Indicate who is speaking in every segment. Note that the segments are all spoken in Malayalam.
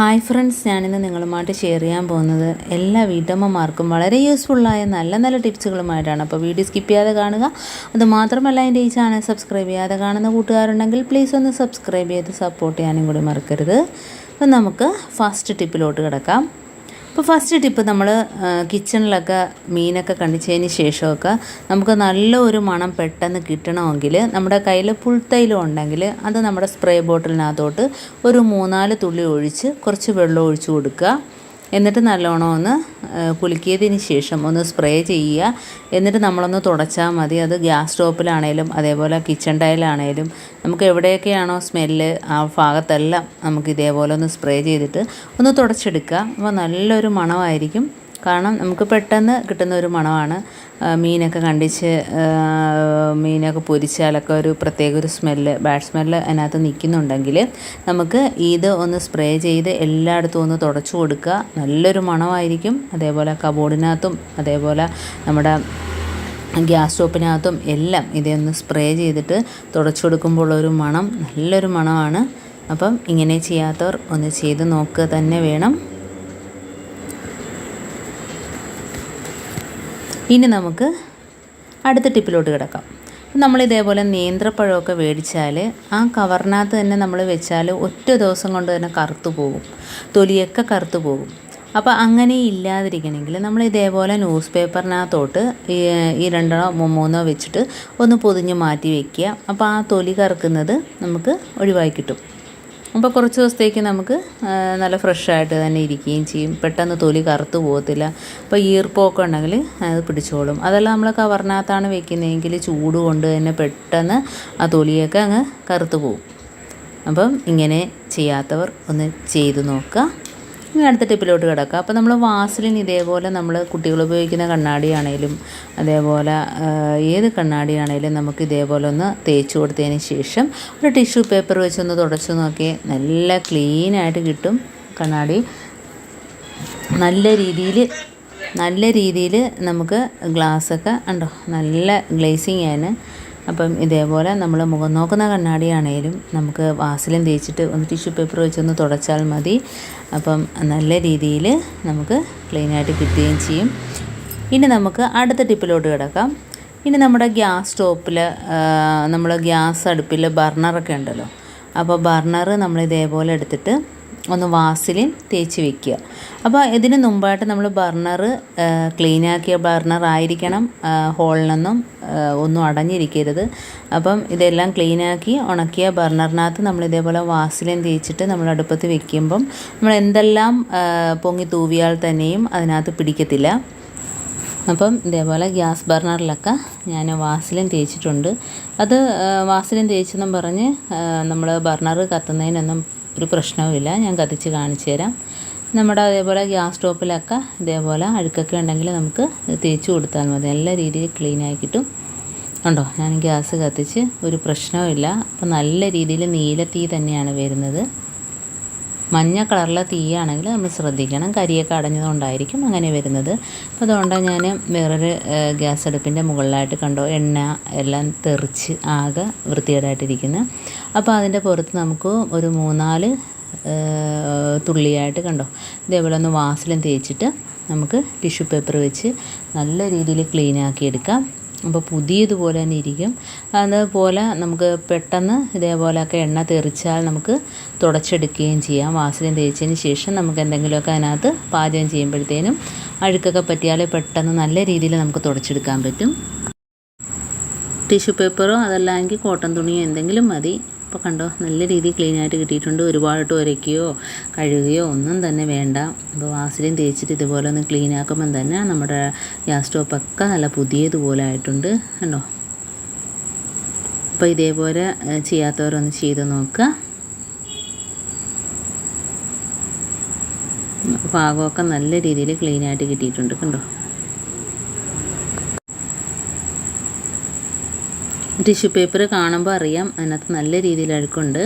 Speaker 1: ഹായ് ഫ്രണ്ട്സ് ഞാനിന്ന് നിങ്ങളുമായിട്ട് ഷെയർ ചെയ്യാൻ പോകുന്നത് എല്ലാ വീട്ടമ്മമാർക്കും വളരെ യൂസ്ഫുള്ളായ നല്ല നല്ല ടിപ്സുകളുമായിട്ടാണ് അപ്പോൾ വീഡിയോ സ്കിപ്പ് ചെയ്യാതെ കാണുക. അതുമാത്രമല്ല എന്റെ ഈ ചാനൽ സബ്സ്ക്രൈബ് ചെയ്യാതെ കാണുന്ന കൂട്ടുകാരുണ്ടെങ്കിൽ പ്ലീസ് ഒന്ന് സബ്സ്ക്രൈബ് ചെയ്ത് സപ്പോർട്ട് ചെയ്യാനും കൂടി മറക്കരുത്. അപ്പം നമുക്ക് ഫസ്റ്റ് ടിപ്പിലോട്ട് കിടക്കാം. അപ്പോൾ ഫസ്റ്റ് ടിപ്പ് നമ്മൾ കിച്ചണിലൊക്കെ മീനൊക്കെ കണ്ടിച്ചതിന് ശേഷമൊക്കെ നമുക്ക് നല്ല ഒരു മണം പെട്ടെന്ന് കിട്ടണമെങ്കിൽ നമ്മുടെ കയ്യിൽ പുൽത്തൈലം ഉണ്ടെങ്കിൽ അത് നമ്മുടെ സ്പ്രേ ബോട്ടിലിനകത്തോട്ട് ഒരു മൂന്നാൽ തുള്ളി ഒഴിച്ച് കുറച്ച് വെള്ളം ഒഴിച്ച് കൊടുക്കുക. എന്നിട്ട് നല്ലോണം ഒന്ന് കുലുക്കിയതിന് ശേഷം ഒന്ന് സ്പ്രേ ചെയ്യുക. എന്നിട്ട് നമ്മളൊന്ന് തുടച്ചാൽ മതി. അത് ഗ്യാസ് സ്റ്റോപ്പിലാണേലും അതേപോലെ കിച്ചൺ ടൈലാണേലും നമുക്ക് എവിടെയൊക്കെയാണോ സ്മെല്ല് ആ ഭാഗത്തെല്ലാം നമുക്ക് ഇതേപോലെ ഒന്ന് സ്പ്രേ ചെയ്തിട്ട് ഒന്ന് തുടച്ചെടുക്കുക. അപ്പോൾ നല്ലൊരു മണമായിരിക്കും. കാരണം നമുക്ക് പെട്ടെന്ന് കിട്ടുന്ന ഒരു മണമാണ്. മീനൊക്കെ കണ്ടിച്ച് മീനൊക്കെ പൊരിച്ചാലൊക്കെ ഒരു പ്രത്യേക ഒരു സ്മെല്ല് ബാഡ് സ്മെല്ല് അതിനകത്ത് നിൽക്കുന്നുണ്ടെങ്കിൽ നമുക്ക് ഇത് ഒന്ന് സ്പ്രേ ചെയ്ത് എല്ലായിടത്തും ഒന്ന് തുടച്ചു കൊടുക്കുക. നല്ലൊരു മണമായിരിക്കും. അതേപോലെ കബോർഡിനകത്തും അതേപോലെ നമ്മുടെ ഗ്യാസ് സ്റ്റോപ്പിനകത്തും എല്ലാം ഇതൊന്ന് സ്പ്രേ ചെയ്തിട്ട് തുടച്ചു കൊടുക്കുമ്പോൾ ഒരു മണം നല്ലൊരു മണമാണ്. അപ്പം ഇങ്ങനെ ചെയ്യാത്തവർ ഒന്ന് ചെയ്ത് നോക്കുക തന്നെ വേണം. ഇനി നമുക്ക് അടുത്ത ടിപ്പിലോട്ട് കിടക്കാം. നമ്മൾ ഇതേപോലെ നേന്ത്രപ്പഴമൊക്കെ മേടിച്ചാൽ ആ കവറിനകത്ത് തന്നെ നമ്മൾ വെച്ചാൽ ഒറ്റ ദിവസം കൊണ്ട് തന്നെ കറുത്തു പോകും. തൊലിയൊക്കെ കറുത്തു പോകും. അപ്പോൾ അങ്ങനെ ഇല്ലാതിരിക്കണമെങ്കിൽ നമ്മൾ ഇതേപോലെ ന്യൂസ് പേപ്പറിനകത്തോട്ട് ഈ രണ്ടെണ്ണോ രണ്ടോ മൂന്നോ വെച്ചിട്ട് ഒന്ന് പൊതിഞ്ഞ് മാറ്റി വയ്ക്കുക അപ്പോൾ ആ തൊലി കറക്കുന്നത് നമുക്ക് ഒഴിവാക്കി കിട്ടും. അപ്പോൾ കുറച്ച് ദിവസത്തേക്ക് നമുക്ക് നല്ല ഫ്രഷായിട്ട് തന്നെ ഇരിക്കുകയും ചെയ്യും. പെട്ടെന്ന് തൊലി കറുത്ത് പോകത്തില്ല. അപ്പോൾ ഈർപ്പമൊക്കെ ഉണ്ടെങ്കിൽ അത് പിടിച്ചോളും. അതെല്ലാം നമ്മൾ കവറിനകത്താണ് വെക്കുന്നതെങ്കിൽ ചൂട് കൊണ്ട് തന്നെ പെട്ടെന്ന് ആ തൊലിയൊക്കെ അങ്ങ് കറുത്ത് പോകും അപ്പം ഇങ്ങനെ ചെയ്യാത്തവർ ഒന്ന് ചെയ്ത് നോക്കുക. ഇനി അടുത്ത ടിപ്പിലോട്ട് കിടക്കുക അപ്പോൾ നമ്മൾ വാസലിൻ ഇതേപോലെ നമ്മൾ കുട്ടികൾ ഉപയോഗിക്കുന്ന കണ്ണാടിയാണേലും അതേപോലെ ഏത് കണ്ണാടിയാണേലും നമുക്ക് ഇതേപോലെ ഒന്ന് തേച്ച് കൊടുത്തതിന് ശേഷം ഒരു ടിഷ്യൂ പേപ്പർ വെച്ചൊന്ന് തുടച്ചു നോക്കി നല്ല ക്ലീനായിട്ട് കിട്ടും കണ്ണാടി. നല്ല രീതിയിൽ നല്ല രീതിയിൽ നമുക്ക് ഗ്ലാസ്സൊക്കെ ഉണ്ടോ നല്ല ഗ്ലേസിങ് ആണ്. അപ്പം ഇതേപോലെ നമ്മൾ മുഖം നോക്കുന്ന കണ്ണാടിയാണേലും നമുക്ക് വാസലിൻ തേച്ചിട്ട് ഒന്ന് ടിഷ്യൂ പേപ്പർ വെച്ചൊന്ന് തുടച്ചാൽ മതി. അപ്പം നല്ല രീതിയിൽ നമുക്ക് ക്ലീനായിട്ട് കിട്ടുകയും ചെയ്യും. ഇനി നമുക്ക് അടുത്ത ടിപ്പിലോട്ട് കിടക്കാം. ഇനി നമ്മുടെ ഗ്യാസ് സ്റ്റോപ്പിൽ നമ്മൾ ഗ്യാസ് അടുപ്പിൽ ബർണറൊക്കെ ഉണ്ടല്ലോ. അപ്പോൾ ബർണർ നമ്മൾ ഇതേപോലെ എടുത്തിട്ട് ഒന്ന് വാസിലിൻ തേച്ച് വെക്കുക. അപ്പോൾ ഇതിന് മുമ്പായിട്ട് നമ്മൾ ബർണർ ക്ലീൻ ആക്കിയ ബർണർ ആയിരിക്കണം ഹോളിൽ നിന്നും ഒന്നും അടഞ്ഞിരിക്കരുത്. അപ്പം ഇതെല്ലാം ക്ലീൻ ആക്കി ഉണക്കിയ ബർണറിനകത്ത് നമ്മൾ ഇതേപോലെ വാസിലിൻ തേച്ചിട്ട് നമ്മൾ അടുപ്പത്ത് വെക്കുമ്പം നമ്മൾ എന്തെല്ലാം പൊങ്ങി തൂവിയാൽ തന്നെയും അതിനകത്ത് പിടിക്കത്തില്ല. അപ്പം ഇതേപോലെ ഗ്യാസ് ബർണറിലൊക്കെ ഞാൻ വാസലിൻ തേച്ചിട്ടുണ്ട്. അത് വാസലിൻ തേച്ചെന്നും പറഞ്ഞ് നമ്മൾ ബർണർ കത്തുന്നതിനൊന്നും ഒരു പ്രശ്നവുമില്ല. ഞാൻ കത്തിച്ച് കാണിച്ചു തരാം. നമ്മുടെ അതേപോലെ ഗ്യാസ് സ്റ്റോപ്പിലൊക്കെ ഇതേപോലെ അഴുക്കൊക്കെ ഉണ്ടെങ്കിൽ നമുക്ക് തേച്ച് കൊടുത്താൽ മതി. നല്ല രീതിയിൽ ക്ലീനായി കിട്ടും. ഉണ്ടോ ഞാൻ ഗ്യാസ് കത്തിച്ച് ഒരു പ്രശ്നവുമില്ല. അപ്പോൾ നല്ല രീതിയിൽ നീല തീ തന്നെയാണ് വരുന്നത്. മഞ്ഞ കളറിലെ തീയാണെങ്കിൽ നമ്മൾ ശ്രദ്ധിക്കണം. കരിയൊക്കെ അടഞ്ഞതുകൊണ്ടായിരിക്കും അങ്ങനെ വരുന്നത്. അപ്പോൾ അതുകൊണ്ടാണ് ഞാൻ വേറൊരു ഗ്യാസ് അടുപ്പിന്റെ മുകളിലായിട്ട് കണ്ടോ എണ്ണ എല്ലാം തെറിച്ച് ആകെ വൃത്തികേടായിട്ടിരിക്കുന്നത് അപ്പോൾ അതിന്റെ പുറത്ത് നമുക്ക് ഒരു മൂന്നാൽ തുള്ളിയായിട്ട് കണ്ടോ ഇതേപോലെ ഒന്ന് വാസിലും തേച്ചിട്ട് നമുക്ക് ടിഷ്യൂ പേപ്പർ വെച്ച് നല്ല രീതിയിൽ ക്ലീൻ ആക്കി എടുക്കാം. അപ്പോൾ പുതിയതുപോലെ തന്നെ ഇരിക്കും. അതുപോലെ നമുക്ക് പെട്ടെന്ന് ഇതേപോലെയൊക്കെ എണ്ണ തെറിച്ചാൽ നമുക്ക് തുടച്ചെടുക്കുകയും ചെയ്യാം. വാസലിൻ തേച്ചതിന് ശേഷം നമുക്ക് എന്തെങ്കിലുമൊക്കെ അതിനകത്ത് പാചകം ചെയ്യുമ്പോഴത്തേനും അഴുക്കൊക്കെ പറ്റിയാൽ പെട്ടെന്ന് നല്ല രീതിയിൽ നമുക്ക് തുടച്ചെടുക്കാൻ പറ്റും. ടിഷ്യൂ പേപ്പറോ അതല്ലെങ്കിൽ കോട്ടൺ തുണിയോ എന്തെങ്കിലും മതി. ഇപ്പോൾ കണ്ടോ നല്ല രീതിയിൽ ക്ലീൻ ആയിട്ട് കിട്ടിയിട്ടുണ്ട്. ഒരുപാട് ഉരയ്ക്കുകയോ കഴുകുകയോ ഒന്നും തന്നെ വേണ്ട. അപ്പോൾ വാസലിൻ തേച്ചിട്ട് ഇതുപോലെ ഒന്ന് ക്ലീൻ ആക്കുമ്പം തന്നെ നമ്മുടെ ഗ്യാസ് സ്റ്റോപ്പൊക്കെ നല്ല പുതിയതുപോലെ ആയിട്ടുണ്ട്. കണ്ടോ? അപ്പോൾ ഇതേപോലെ ചെയ്യാത്തവരൊന്ന് ചെയ്ത് നോക്കുക. ഭാഗമൊക്കെ നല്ല രീതിയിൽ ക്ലീനായിട്ട് കിട്ടിയിട്ടുണ്ട്. കണ്ടോ? ടിഷ്യൂ പേപ്പർ കാണുമ്പോൾ അറിയാം. അതിനകത്ത് നല്ല രീതിയിൽ അഴുക്കുണ്ട്.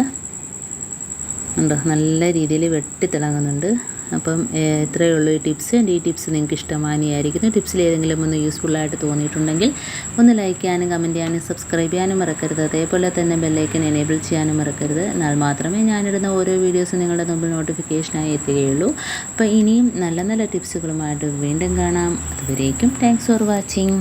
Speaker 1: ഉണ്ടോ? നല്ല രീതിയിൽ വെട്ടിത്തിളങ്ങുന്നുണ്ട് അപ്പം ഇത്രയേ ഉള്ളൂ ഈ ടിപ്സ്. എന്റെ ഈ ടിപ്സ് നിങ്ങൾക്ക് ഇഷ്ടമാനിയായിരിക്കുന്നു. ടിപ്സിൽ ഏതെങ്കിലും ഒന്ന് യൂസ്ഫുള്ളായിട്ട് തോന്നിയിട്ടുണ്ടെങ്കിൽ ഒന്ന് ലൈക്ക് ചെയ്യാനും കമന്റ് ചെയ്യാനും സബ്സ്ക്രൈബ് ചെയ്യാനും മറക്കരുത്. അതേപോലെ തന്നെ ബെല്ലൈക്കൻ എനേബിൾ ചെയ്യാനും മറക്കരുത്. എന്നാൽ മാത്രമേ ഞാനിടുന്ന ഓരോ വീഡിയോസും നിങ്ങളുടെ മുമ്പിൽ നോട്ടിഫിക്കേഷനായി എത്തുകയുള്ളൂ. അപ്പോൾ ഇനിയും നല്ല നല്ല ടിപ്സുകളുമായിട്ട് വീണ്ടും കാണാം. അതുവരേക്കും താങ്ക്സ് ഫോർ വാച്ചിങ്